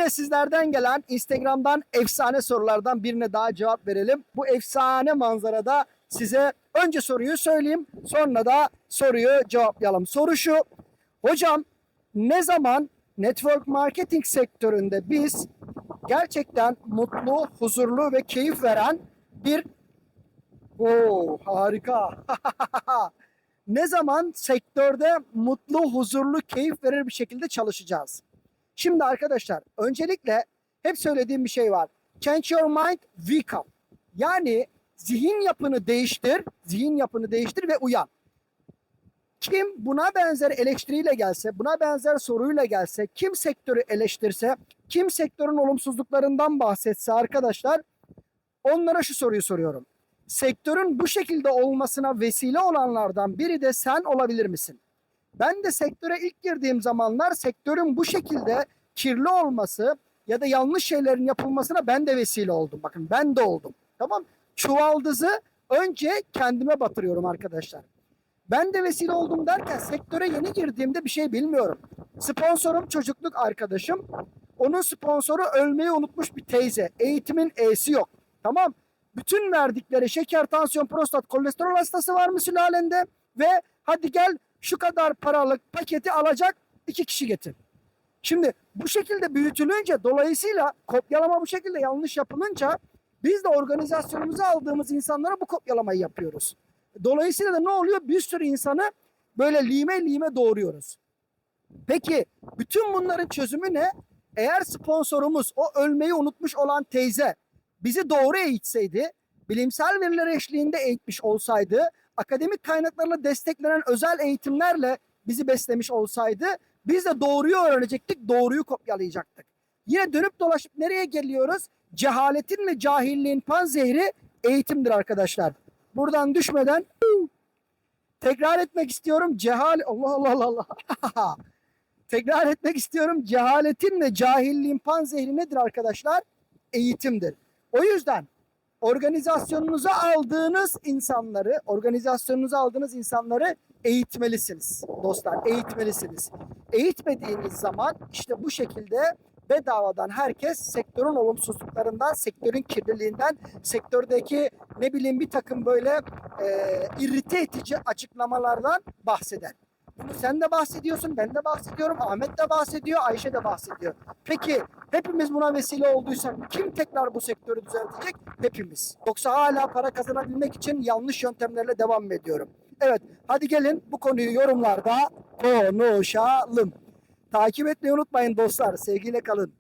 Yine sizlerden gelen Instagram'dan efsane sorulardan birine daha cevap verelim. Bu efsane manzarada size önce soruyu söyleyeyim sonra da soruyu cevaplayalım. Soru şu. Hocam ne zaman network marketing sektöründe biz gerçekten mutlu, huzurlu ve keyif veren bir Oo harika. ne zaman sektörde mutlu, huzurlu, keyif verir bir şekilde çalışacağız? Şimdi arkadaşlar öncelikle hep söylediğim bir şey var. Change your mind, wake up. Yani zihin yapını değiştir, zihin yapını değiştir ve uyan. Kim buna benzer eleştiriyle gelse, buna benzer soruyla gelse, kim sektörü eleştirse, kim sektörün olumsuzluklarından bahsetse arkadaşlar onlara şu soruyu soruyorum. Sektörün bu şekilde olmasına vesile olanlardan biri de sen olabilir misin? Ben de sektöre ilk girdiğim zamanlar sektörün bu şekilde kirli olması ya da yanlış şeylerin yapılmasına ben de vesile oldum. Bakın ben de oldum. Tamam? Çuvaldızı önce kendime batırıyorum arkadaşlar. Ben de vesile oldum derken sektöre yeni girdiğimde bir şey bilmiyorum. Sponsorum çocukluk arkadaşım. Onun sponsoru ölmeyi unutmuş bir teyze. Eğitimin E'si yok. Tamam. Bütün verdikleri şeker, tansiyon, prostat, kolesterol hastası var mı sülalende? Ve hadi gel şu kadar paralık paketi alacak iki kişi getir. Şimdi bu şekilde büyütülünce dolayısıyla kopyalama bu şekilde yanlış yapılınca biz de organizasyonumuza aldığımız insanlara bu kopyalamayı yapıyoruz. Dolayısıyla da ne oluyor? Bir sürü insanı böyle lime lime doğuruyoruz. Peki bütün bunların çözümü ne? Eğer sponsorumuz o ölmeyi unutmuş olan teyze bizi doğru eğitseydi, bilimsel veriler eşliğinde eğitmiş olsaydı, akademik kaynaklarla desteklenen özel eğitimlerle bizi beslemiş olsaydı biz de doğruyu öğrenecektik, doğruyu kopyalayacaktık. Yine dönüp dolaşıp nereye geliyoruz? Cehaletin ve cahilliğin panzehri eğitimdir arkadaşlar. Buradan düşmeden tekrar etmek istiyorum. Cehal Allah Allah Allah Allah. tekrar etmek istiyorum. Cehaletin ve cahilliğin panzehri nedir arkadaşlar? Eğitimdir. O yüzden organizasyonunuza aldığınız insanları, organizasyonunuza aldığınız insanları eğitmelisiniz dostlar, eğitmelisiniz. Eğitmediğiniz zaman işte bu şekilde bedavadan herkes sektörün olumsuzluklarından, sektörün kirliliğinden, sektördeki ne bileyim bir takım böyle e, irrite edici açıklamalardan bahseder. Bunu sen de bahsediyorsun, ben de bahsediyorum, Ahmet de bahsediyor, Ayşe de bahsediyor. Peki hepimiz buna vesile olduysak kim tekrar bu sektörü düzeltecek? Hepimiz. Yoksa hala para kazanabilmek için yanlış yöntemlerle devam ediyorum? Evet, hadi gelin bu konuyu yorumlarda konuşalım. Takip etmeyi unutmayın dostlar. Sevgiyle kalın.